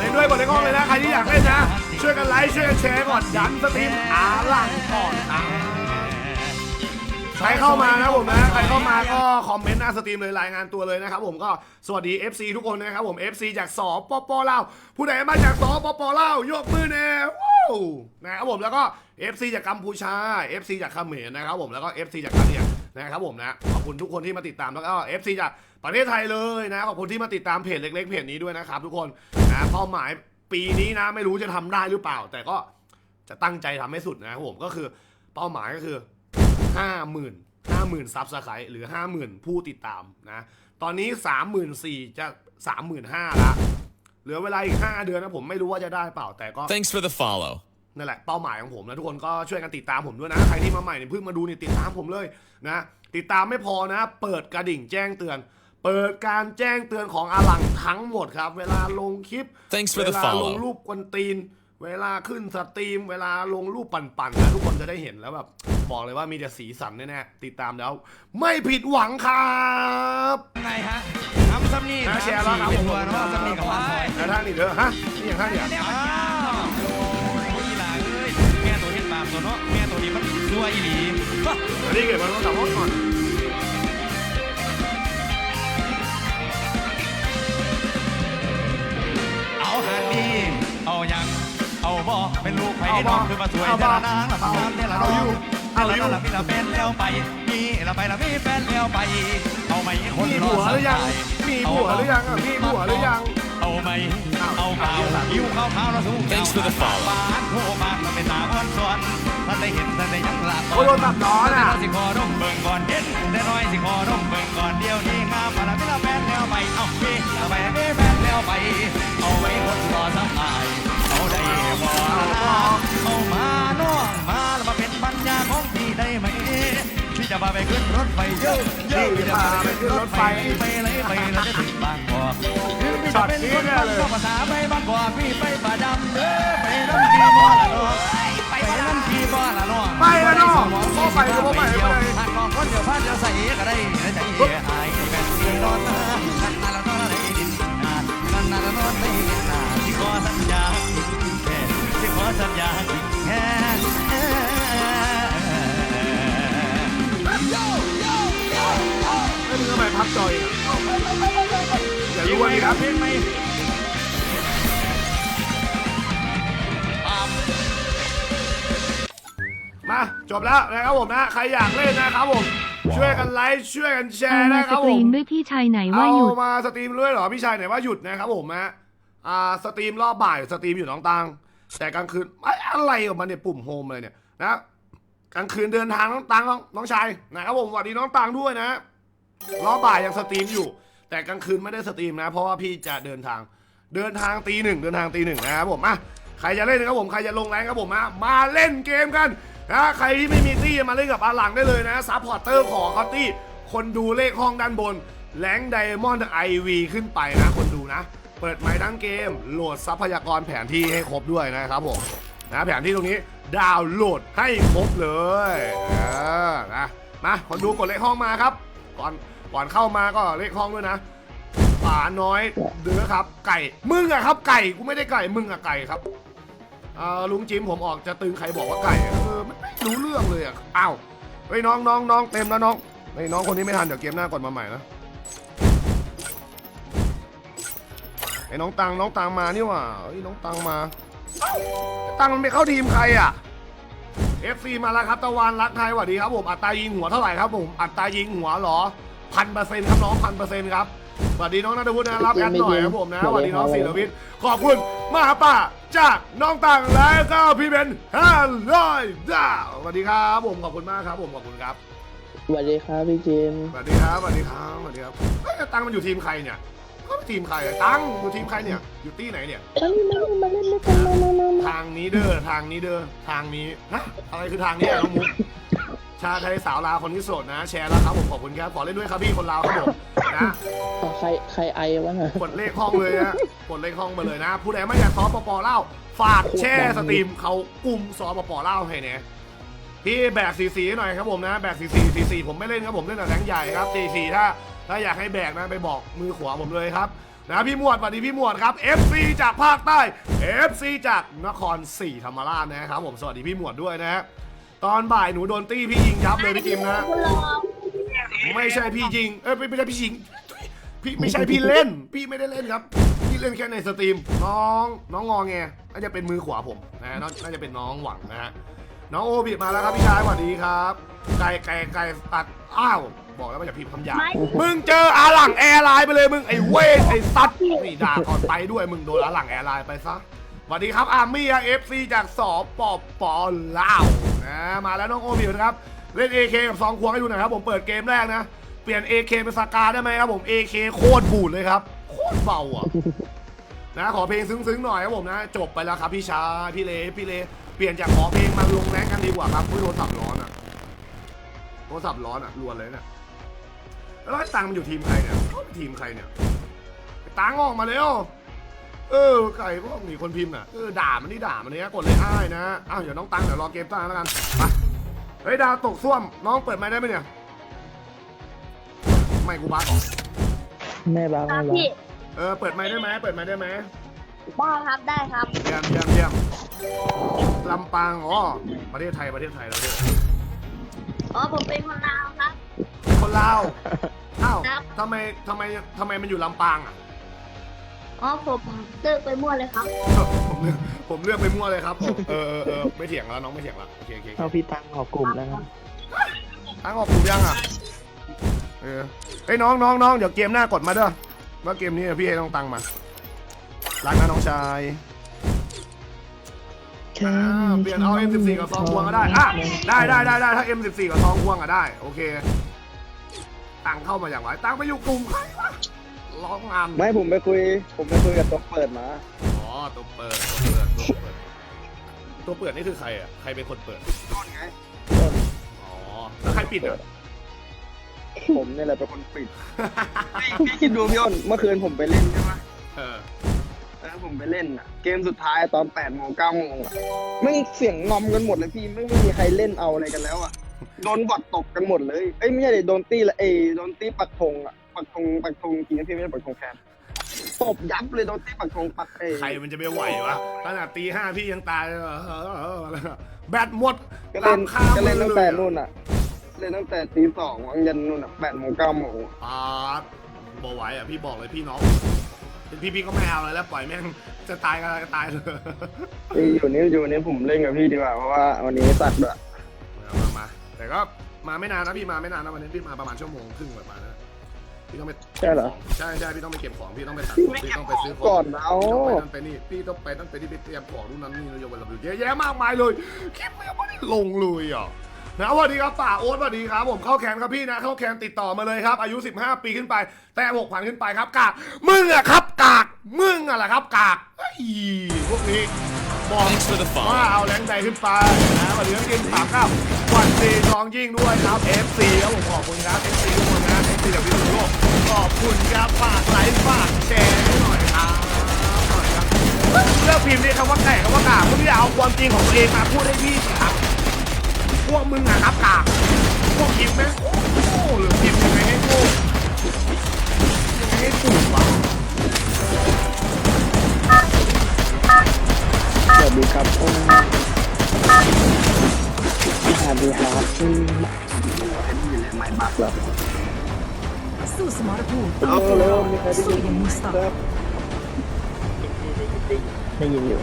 เล่นด้วยกดในห้องเลยนะใครที่อยากเล่นนะ ช่วยกันไลค์ช่วยกันแชร์ก่อนยันสตรีมอาหลังก่อนอ่าใครเข้ามานะผมนะใครเข้ามาก็คอมเมนต์หน้าสตรีมเลยรายงานตัวเลยนะครับผมก็สวัสดี FC ทุกคนนะครับผม FC จากสปปลาวผู้ใดมาจากสปปลาวยกมือแน่ว้าวนะครับผมแล้วก็ FC จากกัมพูชา FC จากเขมรนะครับผมแล้วก็ FC จากกะเบียนะครับผมนะขอบคุณทุกคนที่มาติดตามแล้วก็ FC จาก ประเทศไทยเลยนะขอบคุณที่มาติดตามเพจเล็กๆเพจนี้ด้วยนะครับทุกคนนะเป้าหมายปีนี้นะไม่รู้จะทำได้หรือเปล่า แต่ก็จะตั้งใจทำให้สุดนะครับผมก็คือเป้าหมายก็คือห้าหมื่นห้าหมื่นซับสไครต์หรือห้าหมื่นผู้ติดตามนะตอนนี้สามหมื่นสี่จะสามหมื่นห้าละเหลือเวลาอีกห้าเดือนนะผมไม่รู้ว่าจะได้เปล่าแต่ก็ Thanks for the follow. นั่นแหละเป้าหมายของผมนะทุกคนก็ช่วยกันติดตามผมด้วยนะ ใครที่มาใหม่เนี่ยเพิ่งมาดูเนี่ยติดตามผมเลยนะ ติดตามไม่พอนะ เปิดกระดิ่งแจ้งเตือน เปิดการแจ้งเตือนของอาหลังทั้งหมดครับ เวลาลงคลิป Thanks for เว the ลาลง follow. รูปกวนตีน เวลาขึ้นสตรีม เวลาลงรูปปั่นๆนะทุกคนจะได้เห็นแล้วแบบบอกเลยว่ามีแต่สีสันแน่ๆติดตามแล้ว ไม่ผิดหวังครับไงฮะทำซัมนี่นะแชร์แล้วครับเป็นผมตัวเนาะซัมนี่กับมันซอยแล้วท่านนี่เด้อฮะนี่อย่างท่านเนี่ย อ้าวโอ้ยหลาเอ้ยแม่ตัวเห็นบาปตัวเนาะแม่ตัวนี้มันชั่วอีหลี อันนี้เก็บมันต้องกลับรถก่อน เอาบ่เป็นลูกไผ่น้องคือมาสวยแต่ละนางละงามแต่ละน้องแต่ละน้องละมีละแฟนแล้วไปมีละไปละมีแฟนแล้วไป เอาไหมคนมีรอผัวสัหรือยังกายมีผัวหรือยังอะมีผัวหรือยังเอาไหมเอาเปล่ายิ้วข้าวขาวแล้วสู้ Thanks for the follow. บ้านโทรมามันเป็นตาอ่อนสวนท่านได้เห็นท่านได้ยังหลักโอ้ยโดนตัดล้อน่ะสิขอร่มเบิ่งก่อนเห็นแต่น้อยสิขอร่มเบิ่งก่อนเดียวนี้งามปานาไม่ละแฟนแล้วไปเอาพี่เอาไปไม่แฟนแล้วไป ไปขึ้นรถไฟเยอะเยอะที่จะพาไปขึ้นรถไฟไปเลยไปเลยจะถึงบางกอกคือพี่จะเป็นคนบ้านเลยนอกภาษาไปบางกอกพี่ไปป่าดำเด้อไปน้ำพี่บ่ละน้องไปน้ำพี่บ่ละน้องไปล้วเนาะพ่อไปก็ไปไม่เป็นไรทางกองคนเดียวพาเดียวใส่ก็ได้ใจเหี้ยหายแบบนี้นอนนะนั่นนั่นแล้วนอนได้ดินนานนั่นนั่นแล้วนอนได้ดินนานที่ขอสัญญาที่ขอสัญญา รู้ทำไมพับจอยอะอย่าเพลรู้งไหมว่านี่คครัรับบเพลงไหมปามมาจบแล้วนะครับผมนะ ใครอยากเล่นนะครับผม ช่วยกันไลค์ช่วยกันแชเอาร์มานะสครับตผรีมมด้วยพี่ชายไหนว่าเอาหยุดมาสตรีมด้วยเหรอพี่ชายไหนว่าหยุดนะครับผมนะอ่าสตรีมรอบบ่ายสตรีมอยู่น้องตังแต่กลางคืนไอ้อะไรของมันเนี่ยปุ่มโฮมเลยเนี่ยนะกลางคืนเดินทางน้องตังน้องน้องชายนะครับผมสวัสดีน้องตังด้วยนะ รอบบ่ายยังสตรีมอยู่ แต่กลางคืนไม่ได้สตรีมนะ เพราะว่าพี่จะเดินทาง เดินทางตีหนึ่งเดินทางตีหนึ่งนะครับผมอะใครจะเล่นครับผมใครจะลงแรงครับผมมามาเล่นเกมกันนะใครที่ไม่มีตี้มาเล่นกับอาหลังได้เลยนะซัพพอร์เตอร์ของคอตตี้คนดูเลขห้องด้านบนแรงไดมอนด์ไอวีขึ้นไปนะคนดูนะ เปิดไม้ทั้งเกม โหลดทรัพยากรแผนที่ให้ครบด้วยนะครับผมนะแผนที่ตรงนี้ดาวน์โหลดให้ครบเลยนะมาคนดูกดเลขห้องมาครับ ก่อนก่อนเข้ามาก็เลขห้องด้วยนะป่าน้อยเดือครับ ไก่มึงอะครับ ไก่กูไม่ได้ไก่มึงอะไก่ครับอ่อลุงจิมผมออกจะตึงใครบอกว่าไก่เออมันไม่รู้เรื่องเลยอะอ้าวเฮ้ยน้องน้องน้องเต็มแล้วน้องเฮ้น้องคนนี้ไม่ทันเดี๋ยวเกมหน้ากดมาใหม่นะไอ้น้องตังน้องตังมานี่หว่าเฮ้น้องตังมา ตังมันไม่เข้าทีมใครอะ FC มาแล้วครับตะวันรักไทยสวัสดีครับผมอัตรายิงหัวเท่าไหร่ครับผมอัตรายิงหัวเหรอพันเปอร์เซ็นต์ครับน้องพันเปอร์เซ็นต์ครับสวัสดีน้องนัทวุฒินะรับแอดหน่อยครับผมนะสวัสดีน้องศิลวิทย์ขอบคุณมหาป่าจากน้องตังแล้วก็พี่เบนห้าร้อยดาวสวัสดีครับผมขอบคุณมากครับผมขอบคุณครับสวัสดีครับพี่เจมส์สวัสดีครับสวัสดีครับสวัสดีครับเฮ้ยตังมันอยู่ทีมใครเนี่ยก็ทีมใครอะตังอยู่ทีมใครเนี่ยอยู่ตี้ไหนเนี่ยมาเล่นมาเล่นมาเล่นด้วยกันมา นี้เด้อทางนี้เด้อทางนี้ฮะอะไรคือทางนี้อะน้องมุกชาไทยสาวลาวคนที่โสดนะ แชร์แล้วครับผมขอบคุณครับขอเล่นด้วยครับพี่คนลาวครับผมนะอะใครใครไอวะน่ะกดเลขห้องเลยนะกดเลขห้องมาเลยนะ ผู้ใดไม่อยากซอปปเล่าฝากแช่สตรีมเขากลุ่มซอปปเล่าให้เนี่ยพี่แบกสีสีหน่อยครับผมนะแบกสีสีสีสีผมไม่เล่นครับผมเล่นแต่แรงใหญ่ครับสีสีถ้า ถ้าอยากให้แบกนะไปบอกมือขวาผมเลยครับ นะพี่หมวดสวัสดีพี่หมวดครับ FC จากภาคใต้ FC จากนครศรีธรรมราชนะครับผมสวัสดีพี่หมวดด้วยนะฮะตอนบ่ายหนูโดนตี้พี่ยิงยับเลยพี่จิมนะ ไม่ใช่พี่ยิง เอ้ยไม่ไม่ใช่พี่ยิง พี่ไม่ใช่พี่เล่น พี่ไม่ได้เล่นครับ พี่เล่นแค่ในสตรีม น้องน้องงอแงน่าจะเป็นมือขวาผมนะฮะน่าน่าจะเป็นน้องหวังนะฮะ น้องโอบิมาแล้วครับพี่ชายสวัสดีครับ ไก่ไก่ไก่ตัดอ้าว บอกแล้วว่าอย่าพิมพ์คำหยาบมึงเจออาหลังแอร์ไลน์ไปเลยมึงไอ้เวทไอ้ซัดนี่ด่าก่อนไปด้วยมึงโดนอาหลังแอร์ไลน์ไปซะสวัสดีครับอาร์มี่เอฟซีจากสปปลาวนะมาแล้วน้องโอบินะครับเล่น AK กับซองควงให้ดูหน่อยครับผมเปิดเกมแรกนะ เปลี่ยน AK เป็นสกาได้ไหมครับผม AK โคตรบูดเลยครับโคตรเบาอะ นะขอเพลงซึ้งๆหน่อยครับผมนะ จบไปแล้วครับพี่ชายพี่เลพี่เล เปลี่ยนจากขอเพลงมาลงแรงกันดีกว่าครับผู้โทรศัพท์ร้อนอะโทรศัพท์ร้อนอะรวนเลยเนี่ยแล้วไอ้ตังค์มันอยู่ทีมใครเนี่ยทีมใครเนี่ยไอ้ตังค์ออกมาเร็วเออใครพวกมีคนพิมพ์อะเออด่ามันนี่ด่ามันเนี่ยกดเลยอ้ายนะอ้าวเดี๋ยวน้องตังค์เดี๋ยวรอเกมตั้งแล้วกันไปเฮ้ยดาวตกส้วมน้องเปิดไมค์ได้ไหมเนี่ยไม่กูบ้าก่อนแม่บ้าครัแม่บบ้าพี่เออเปิดไมค์ได้ไหมเปิดไมค์ได้ไหม ได้ครับได้ครับ เยี่ยมเยี่ยมเยี่ยมลำปางอ๋อประเทศไทยประเทศไทยเราเนี่ยอ๋อผมเป็นคนลาวครับ คนลาวอ้าวครับ ทำไมทำไมทำไมมันอยู่ลำปางอะ อ๋อผมเลิกไปมั่วเลยครับ ผมเลือกผมเลือกไปมั่วเลยครับผมเออเออเออไม่เถียงแล้วน้องไม่เถียงแล้วโอเคโอเคเอาพี่ตังออกกลุ่มแล้วนะทั้งออกกลุ่มยังอะเออเฮ้ยน้องน้องน้องเดี๋ยวเกมหน้ากดมาเด้อว่าเกมนี้พี่ให้น้องตังมา รักนะน้องชายอ่าเปลี่ยนเอา M14 กับซองควงก็ได้อะได้ได้ได้ได้ถ้า M14 กับซองควงอะได้ โอเค ตังเข้ามาอย่างไรตังไปอยู่กลุ่มใครวะร้องงานไม่ผมไปคุย ผมไปคุยกับตัวเปิดมา อ๋อตัวเปิดตัวเปิดตัวเปิดตัวเปิดนี่คือใครอะใครเป็นคนเปิดต้นไงอ๋อแล้วใครปิดอะผมเนี่ยแหละเป็นคนปิดพี่พี่คิดดูพี่อ้นเมื่อคืนผมไปเล่นใช่ไหมเออ แล้วผมไปเล่นอะ เกมสุดท้ายตอนแปดโมงเก้าโมงอะไม่งเสียงงอมกันหมดเลยพี่ไม่ไม่มีใครเล่นเอาอะไรกันแล้วอะโดนบอดตกกันหมดเลยเอ้ยไม่ใช่ดิโดนตีละเอยโดนตีปักธงอะปักธงปักธงจริงนะพี่ไม่ใช่ปักธงแคมตบยับเลยโดนตีปักธงปักเอยใครมันจะไปไหววะขนาดตีห้าพี่ยังตายเลยเหรอเออเออเออแบตหมดก็เล่นข้ามก็เล่นตั้งแต่มือนู่นอะ เล่นตั้งแต่ตีสองวันยันนู่นอะแปดโมงเก้าโมงอ่าบอกไหวอะพี่บอกเลยพี่น้อง เป็นพี่พี่ก็ไม่เอาเลยแล้วปล่อยแม่งจะตายก็ตายเลยพี่อยู่นี่อยู่นี่ผมเล่นกับพี่ดีกว่าเพราะว่าวันนี้ตัดด้วยมามามา แต่ก็มาไม่นานนะพี่มาไม่นานนะวันนี้พี่มาประมาณชั่วโมงครึ่งประมาณนั้นพี่ต้องไปใช่เหรอใช่ใช่พี่ต้องไปเก็บของพี่ต้องไปตัดพี่ต้องไปซื้อของก่อนเอาพี่ต้องไปนั่นไปนี่พี่ต้องไปนั่นไปนี่ไปเตรียมของนู่นนั่นนี่นโยบายเราเยอะแยะมากมายเลยคลิปยังไม่ได้ลงเลยอะ นะสวัสดีครับป่าโอ๊ตสวัสดีครับผมเข้าแคนครับพี่นะเข้าแคนติดต่อมาเลยครับอายุ 15 ปีขึ้นไป แต่หกพันขึ้นไปครับกากมึงอะครับกากมึงอะแหละครับกากไอ้พวกนี้บอกว่าเอาแรงใจขึ้นไปนะวันนี้ต้องกินสามครับวันดีทองยิ่งด้วยครับ FC ครับผมขอบคุณครับ FC ทุกคนนะ FC จากพิษณุโลกขอบคุณครับฝากไลค์ฝากแชร์ให้หน่อยครับหน่อยครับเลือกพิมพ์นี่คำว่าไก่คำว่ากากคุณอย่าเอาความจริงของตัวเองมาพูดให้พี่ครับ พวกมึงอะครับกากพวกพิมพ์แม่งโง่หรือพิมยังไงให้โง่ยังไงให้ถูกวะสวัสดีครับอืมสวัสดีครับอืมอยู่ในไม้บักเหรอ สู้สมรภูมิเออเร็วมีใครได้สู้ยินอย่างมุสตาครับได้ยินอยู่